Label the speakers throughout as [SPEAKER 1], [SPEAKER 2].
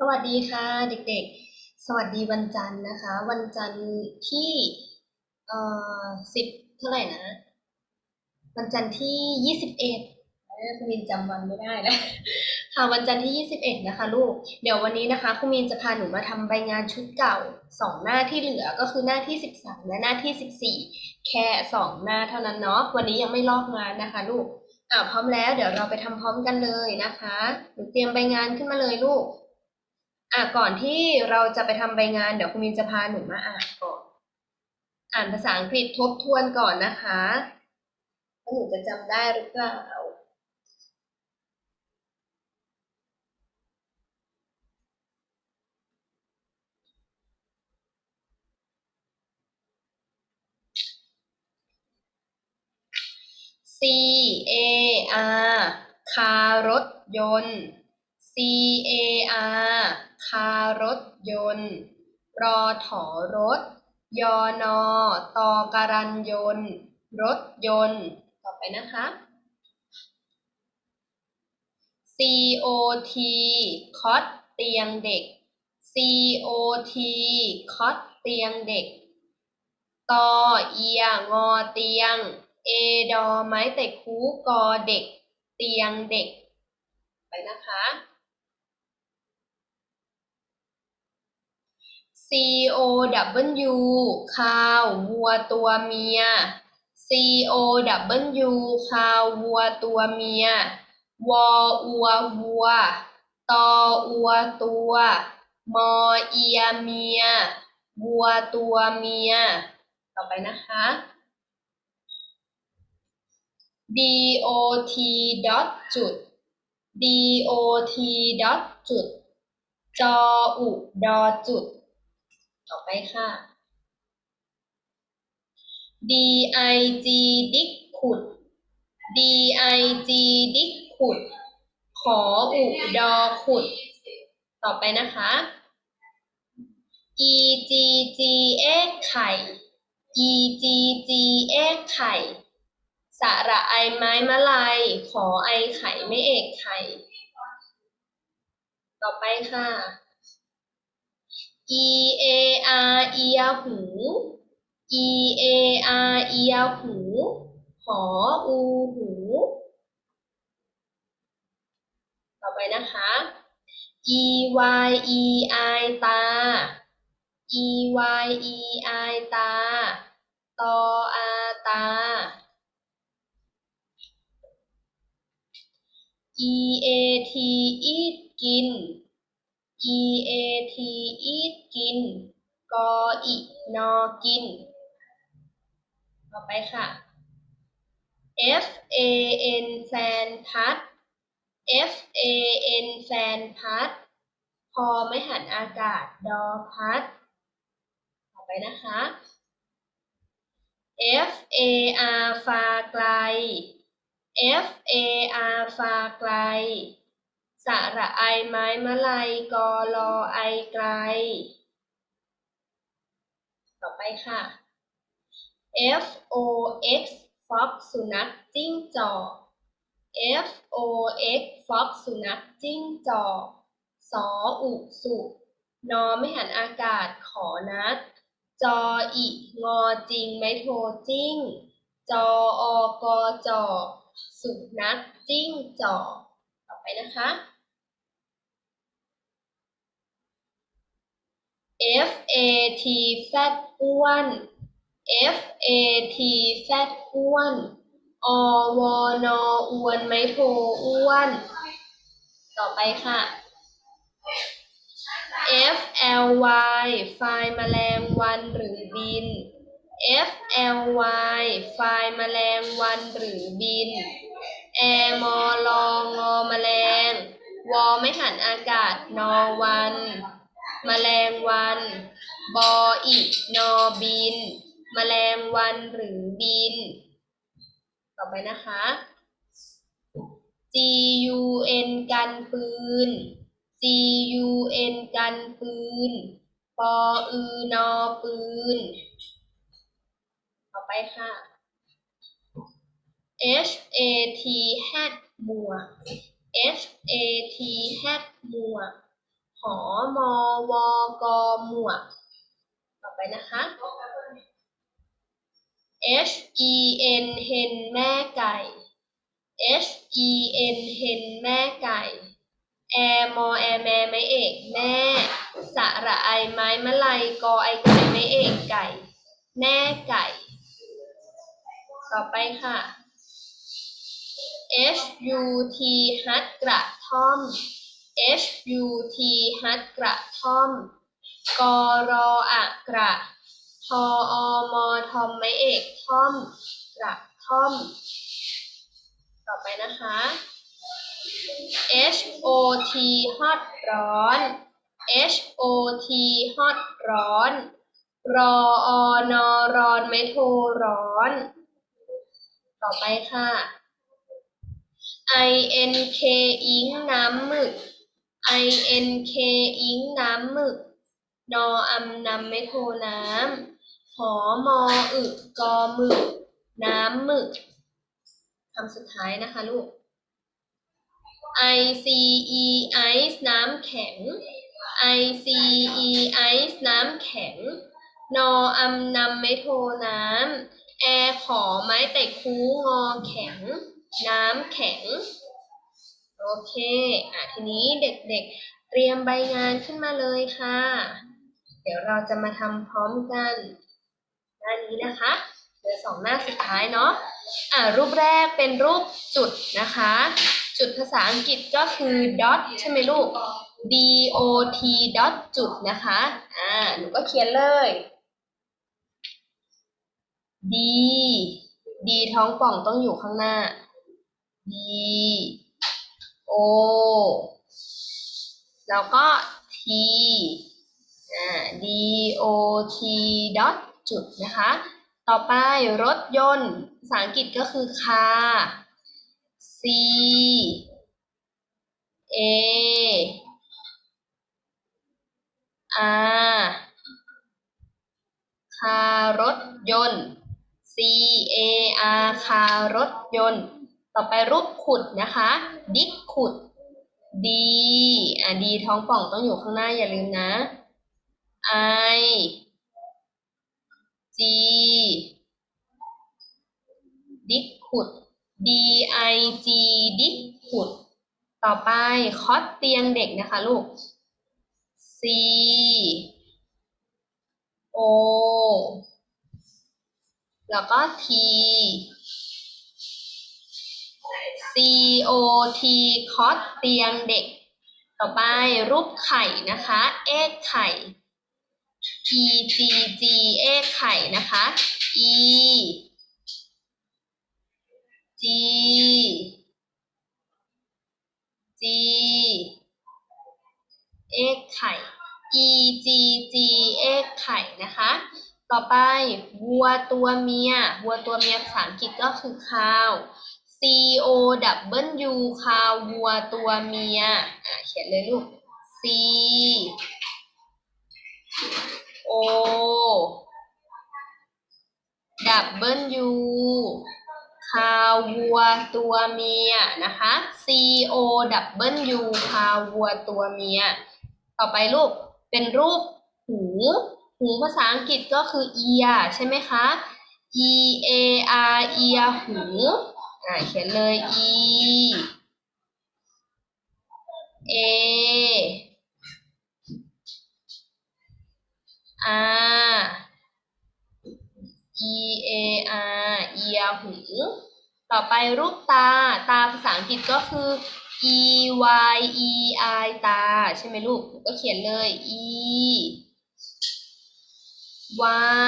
[SPEAKER 1] สวัสดีค่ะเด็กๆ สวัสดีวันจันทร์นะคะ วันจันทร์ที่เอ่อสิบเท่าไหร่นะ วันจันทร์ที่ยี่สิบเอ็ดคุณมินจำวันไม่ได้แล้วค่ะวันจันทร์ที่ยี่สิบเอ็ดนะคะ ลูกเดี๋ยววันนี้นะคะคุณมินจะพาหนูมาทำใบงานชุดเก่าสองหน้าที่เหลือก็คือหน้าที่สิบสามและหน้าที่สิบสี่แค่สองหน้าเท่านั้นเนาะวันนี้ยังไม่ลอกงานนะคะ ลูกอ่าพร้อมแล้ว เดี๋ยวเราไปทำพร้อมกันเลยนะคะหนูเตรียมใบงานขึ้นมาเลยลูก อะก่อนที่เราจะไปทำใบงานเดี๋ยวคุณมินจะพาหนูมาอ่านก่อน อ่านภาษาอังกฤษทบทวนก่อนนะคะว่าหนูจะจำได้หรือเปล่า C A R คารถยนต์ C A R คารถยนต์รอถอรถ ยอนอตอการันยนต์ รถยนต์ ต่อไปนะคะ C O T คอตเตียงเด็ก C O T คอตเตียงเด็กตอเอียงอเตียง เอดอไม้แต่คูกอเด็ก เตียงเด็ก ไปนะคะ C O W ข้าววัวตัวเมีย C O W ข้าววัวตัวเมียวออัววัว ตออัวตัว มอเอียเมีย วัวตัวเมีย ต่อไปนะคะ D O T dot จุด D O T dot จุด จออุดอจุด ต่อไปค่ะ D I G ดิกขุด D I G ดิกขุด ขออุดอขุด ต่อไปนะคะ E G G เอ็กไข่ E G G เอ็กไข่ สระไอไม้มะลาย ขอไอไข่ไม่เอกไข่ ต่อไปค่ะ E A R เอียหู E A R เอียหูหออูหู ต่อไปนะคะ E Y E I ตา E Y E I ตา ตออาตา E A T eat กิน E A T eat กิน กออินอกิน ต่อไปค่ะ F A N แฟนพัด F A N แฟนพัด พอไม่หันอากาศ ดอพัด ต่อไปนะคะ F A R ฟาไกล F A R ฟาไกล สระไอไม้มะลายกอลอไอไกล ต่อไปค่ะ F O X fox สุนัขจิ้งจอก F O X fox สุนัขจิ้งจอกสออุสุนอไม่หันอากาศขอนัด จออิงอจริงไม่โทรจิ้ง จออกอจอสุนัขจิ้งจอก นะคะ F A T fat อ้วน F A T fat อ้วน อวอนอ้วนไมโทรอ้วน ต่อไปค่ะ F L Y ไฟล์แมลงวันหรือบิน F L Y ไฟล์แมลงวันหรือบิน แอมอลองอแมลง วอไม่หันอากาศ นอวันมแมลงวัน บออินอบินมแมลงวันหรือบิน ต่อไปนะคะ G U N กันปืน G U N กันปืน ปออือนอปืน ต่อไปค่ะ H A T hat หมวก H A T hat หมวกหอมอวอกอหมวก ต่อไปนะคะ H E N เฮนแม่ไก่ H E N เฮนแม่ไก่ แอมอแอแม่ไม่เอกแม่ สระไอไม้มะไลยกอไอไก่ไม่เอกไก่ แม่ไก่ ต่อไปค่ะ H U T ฮัดกระท่อม H U T ฮัดกระท่อม กรออะกระทออมอทอมไม่เอกท่อม กระท่อม ต่อไปนะคะ H O T ฮอตร้อน H O T ฮอตร้อน รออนอร้อนไม่โทร้อน ต่อไปค่ะ I N K อิงน้ำหมึก I N K อิงน้ำหมึก นออำนำไม่โทน้ำ หอมออึกอหมึก น้ำหมึกคำสุดท้ายนะคะลูก I C E ice น้ำแข็ง I C E ice น้ำแข็ง นออำนำไม่โทน้ำ แอขอไม้แต่คูงอแข็ง น้ำแข็ง โอเค อะทีนี้เด็กๆเตรียมใบงานขึ้นมาเลยค่ะ เดี๋ยวเราจะมาทำพร้อมกันหน้านี้นะคะเหลือสองหน้าสุดท้ายเนาะ อะรูปแรกเป็นรูปจุดนะคะ จุดภาษาอังกฤษก็คือ dot ใช่ไหมลูก d o t dot จุดนะคะ อ่า หนูก็เขียนเลย d d ท้องป่องต้องอยู่ข้างหน้า d o แล้วก็ t อ่า d o t dot จุดนะคะ ต่อไปรถยนต์ ภาษาอังกฤษก็คือ car c a r คารถยนต์ C A R คารถยนต์ ต่อไปรูปขุดนะคะ ดิกขุด D อะ D ท้องป่องต้องอยู่ข้างหน้าอย่าลืมนะ I G ดิกขุด D I G ดิกขุด ต่อไปคอสเตียงเด็กนะคะลูก C O แล้วก็ T C O T คอสเตียงเด็ก ต่อไปรูปไข่นะคะ เอกไข่ E G G เอกไข่นะคะ E G G เอกไข่ E G G เอกไข่นะคะ ต่อไปวัวตัวเมีย วัวตัวเมียภาษาอังกฤษก็คือ cow C O W คาววัวตัวเมีย อะเขียนเลยลูก C O W คาววัวตัวเมียนะคะ C O W คาวัวตัวเมีย ต่อไปลูก เป็นรูปหู หูภาษาอังกฤษก็คือ ear ใช่ไหมคะ E A R ear หู อ่าเขียนเลย E A R E A R ear หูต่อไปรูปตา ตาภาษาอังกฤษก็คือ E Y E I ตา ใช่ไหมลูก ก็เขียนเลย E Y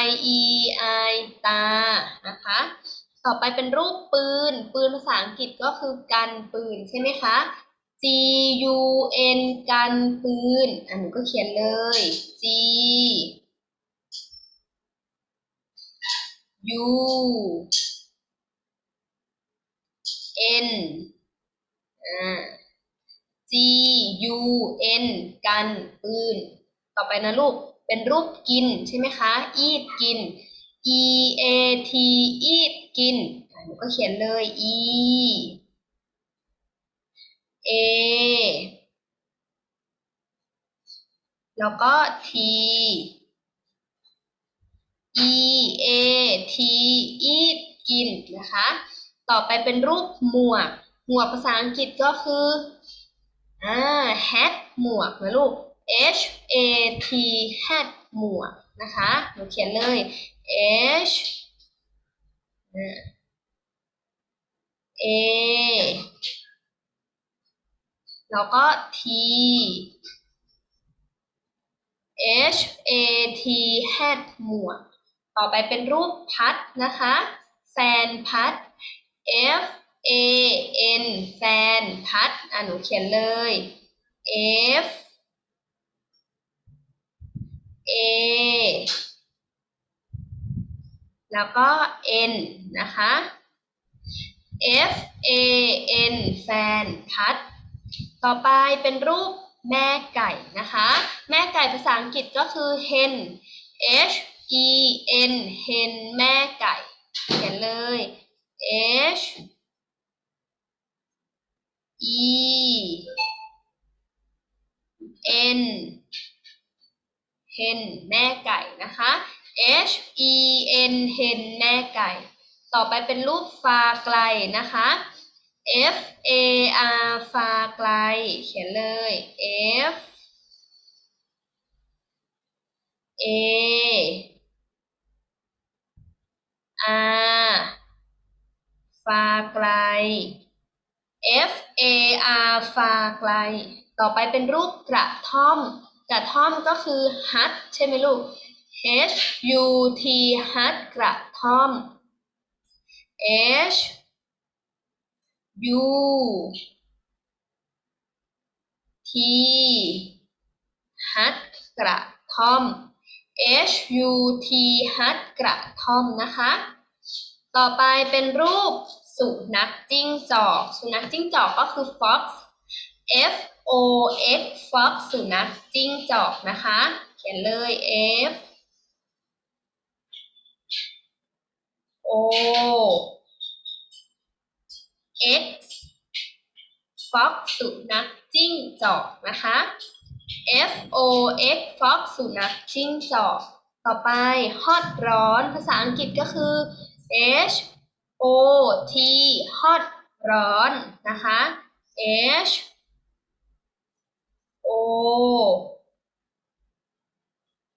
[SPEAKER 1] Y E I ตา นะคะ ต่อไปเป็นรูปปืน ปืนภาษาอังกฤษก็คือกันปืนใช่ไหมคะ G U N กันปืนอะหนูก็เขียนเลย G U N อ่า G U N กันปืน ต่อไปนะลูก เป็นรูปกินใช่ไหมคะ eat กิน E A T eat กินหนูก็เขียนเลย e a แล้วก็ t e a t eat กินนะคะ ต่อไปเป็นรูปหมวก หมวกภาษาอังกฤษก็คืออ่า hat หมวกนะลูก h a t hat หมวกนะคะหนูเขียนเลย h a แล้วก็ t h a t hat หมวกต่อไปเป็นรูปพัดนะคะแฟนพัด f a n แฟนพัดอะหนูเขียนเลย f a แล้วก็ n นะคะ f a n แฟนพัด ต่อไปเป็นรูปแม่ไก่นะคะ แม่ไก่ภาษาอังกฤษก็คือ hen h e n hen แม่ไก่เขียนเลย h e n hen แม่ไก่นะคะ h e n hen แม่ไก่ ต่อไปเป็นรูปฟาไกลนะคะ F A R ฟาไกล เขียนเลย F A R ฟาไกล F A R ฟาไกล ต่อไปเป็นรูปกระท่อม กระท่อมก็คือ hut ใช่ไหมลูก H U T hut กระท่อม H U T hut กระท่อม H U T hut กระท่อมนะคะ ต่อไปเป็นรูปสุนัขจิ้งจอก สุนัขจิ้งจอกก็คือ fox F O X fox สุนัขจิ้งจอกนะคะ เขียนเลย F O X fox สุนัขจิ้งจอกนะคะ F O X fox สุนัขจิ้งจอก ต่อไป hot ร้อนภาษาอังกฤษก็คือ H O T hot ร้อนนะคะ H O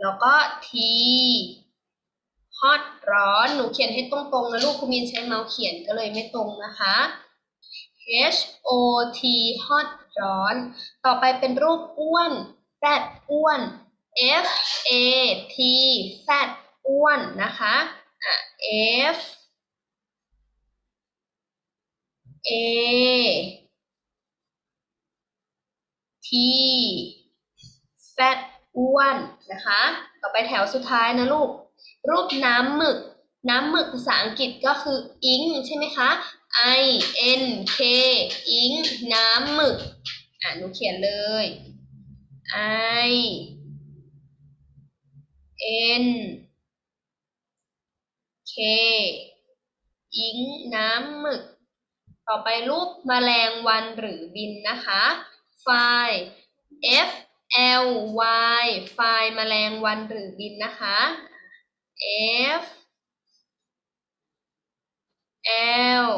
[SPEAKER 1] แล้วก็ T hot ร้อน หนูเขียนให้ตรงๆนะลูกคุณมินใช้เมาส์เขียนก็เลยไม่ตรงนะคะ H O T hot ร้อน ต่อไปเป็นรูปอ้วน fat อ้วน F A T fat อ้วนนะคะอะ F A T fat อ้วนนะคะ ต่อไปแถวสุดท้ายนะลูก รูปน้ำหมึก น้ำหมึกภาษาอังกฤษก็คือ ink ใช่ไหมคะ I N K ink น้ำหมึก อะหนูเขียนเลย I N K อิงน้ำหมึก ต่อไปรูปแมลงวันหรือบินนะคะ ไฟล์ F L Y ไฟล์แมลงวันหรือบินนะคะ F L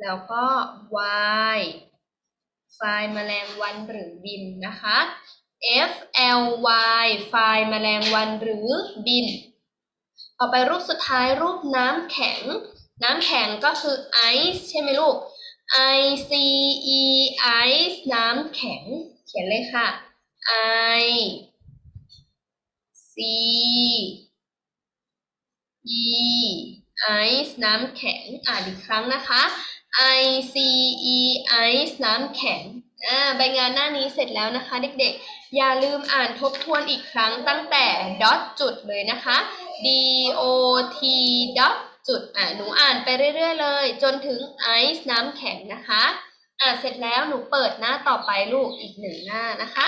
[SPEAKER 1] แล้วก็ Y ไฟล์แมลงวันหรือบินนะคะ F L Y ไฟล์แมลงวันหรือบิน ต่อไปรูปสุดท้ายรูปน้ำแข็ง น้ำแข็งก็คือ ice ใช่ไหมลูก I C E ice น้ำแข็ง เขียนเลยค่ะ I C E ice น้ำแข็ง อ่านอีกครั้งนะคะ I C E ice น้ำแข็งอ่าใบงานหน้านี้เสร็จแล้วนะคะ เด็กๆ อย่าลืมอ่านทบทวนอีกครั้งตั้งแต่ dot จุดเลยนะคะ D O T dot จุดอะหนูอ่านไปเรื่อยๆเลย จนถึง ice น้ำแข็งนะคะ อ่าเสร็จแล้วหนูเปิดหน้าต่อไปลูกอีกหนึ่งหน้านะคะ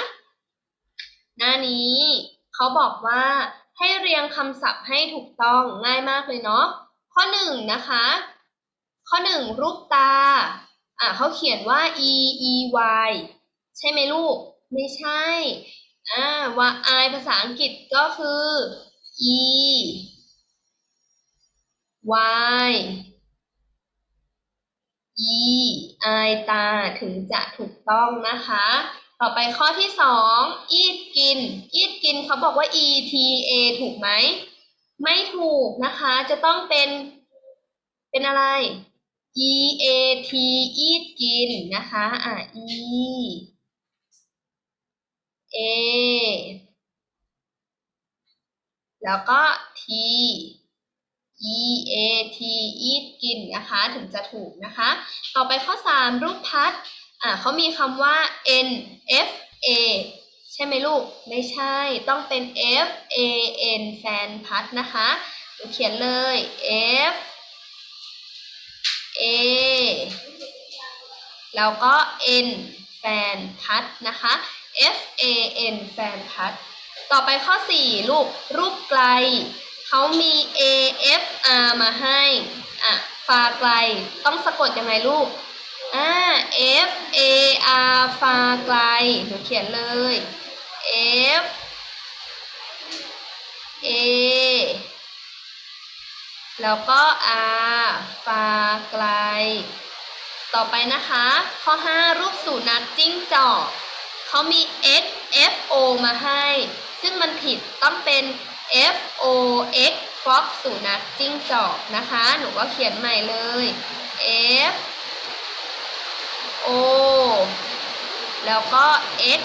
[SPEAKER 1] หน้านี้เขาบอกว่าให้เรียงคำศัพท์ให้ถูกต้องง่ายมากเลยเนาะข้อหนึ่งนะคะ ข้อหนึ่งรูปตาอ่าเขาเขียนว่า e e y ใช่ไหมลูก ไม่ใช่อ่าว่า i ภาษาอังกฤษก็คือ e y e i ตาถึงจะถูกต้องนะคะ ต่อไปข้อที่สอง eat กิน eat กินเขาบอกว่า e t a ถูกไหม ไม่ถูกนะคะ จะต้องเป็น เป็นอะไร e a t eat กินนะคะ อ่า e a แล้วก็ t e a t eat กินนะคะถึงจะถูกนะคะ ต่อไปข้อ 3 รูปพัดอ่าเขามีคำว่า n f a ใช่ไหมลูก ไม่ใช่ต้องเป็น f a n แฟนพัดนะคะเขียนเลย f a แล้วก็ n แฟนพัดนะคะ f a n แฟนพัด ต่อไปข้อ 4 ลูกรูปไกล เขามี a f r มาให้อะฟาไกลต้องสะกดยังไงลูกอ่า f a r ฟาไกลหนูเขียนเลย f a แล้วก็ r ฟาไกล ต่อไปนะคะ ข้อ 5 รูปสุนัขจิ้งจอกเขามี x f o มาให้ ซึ่งมันผิดต้องเป็น f o x fox สุนัขจิ้งจอกนะคะ หนูก็เขียนใหม่เลย f o แล้วก็ x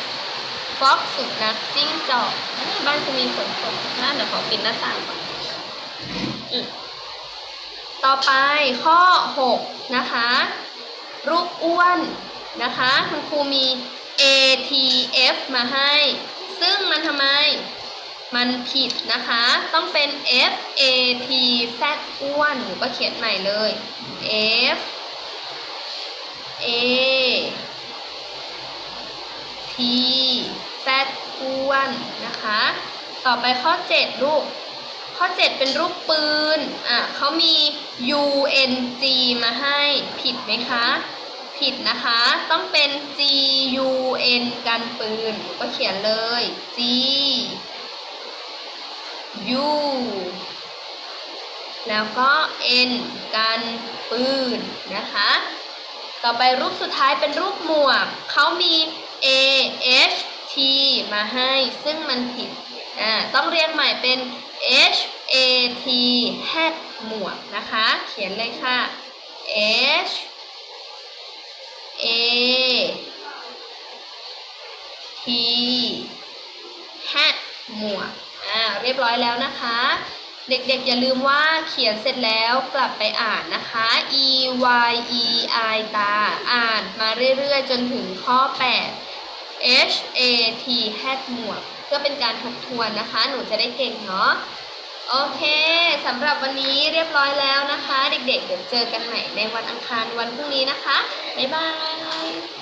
[SPEAKER 1] fox สุนัขจิ้งจอกเอ้บ้านกูมีฝนตกนะเดี๋ยวขอปิดหน้าต่างก่อนต่อไปข้อ 6 นะคะ รูปอ้วนนะคะ คุณครูมี ATF มาให้ ซึ่งมันทำไม มันผิดนะคะ ต้องเป็น FAT แฟตอ้วนหนูก็เขียนใหม่เลย F A T แฟตอ้วนนะคะ ต่อไปข้อ 7 ลูก ข้อ 7 เป็นรูปปืน อะเขามี UNG มาให้ผิดไหมคะ ผิดนะคะ ต้องเป็น G U N กันปืนก็เขียนเลย G U แล้วก็ N กันปืนนะคะ ต่อไปรูปสุดท้ายเป็นรูปหมวก เขามี A H T มาให้ ซึ่งมันผิด อ่า ต้องเรียงใหม่เป็น H A T hat หมวกนะคะ เขียนเลยค่ะ H บร้อยแล้วนะคะ เด็กๆอย่าลืมว่าเขียนเสร็จแล้วกลับไปอ่านนะคะ e y e i ตาอ่านมาเรื่อยๆ จนถึงข้อ 8 h a t hat หมวก เพื่อเป็นการทบทวนนะคะ หนูจะได้เก่งเนาะโอเคสำหรับวันนี้เรียบร้อยแล้วนะคะ เด็กๆ เดี๋ยวเจอกันใหม่ในวันอังคารวันพรุ่งนี้นะคะ บ๊ายบาย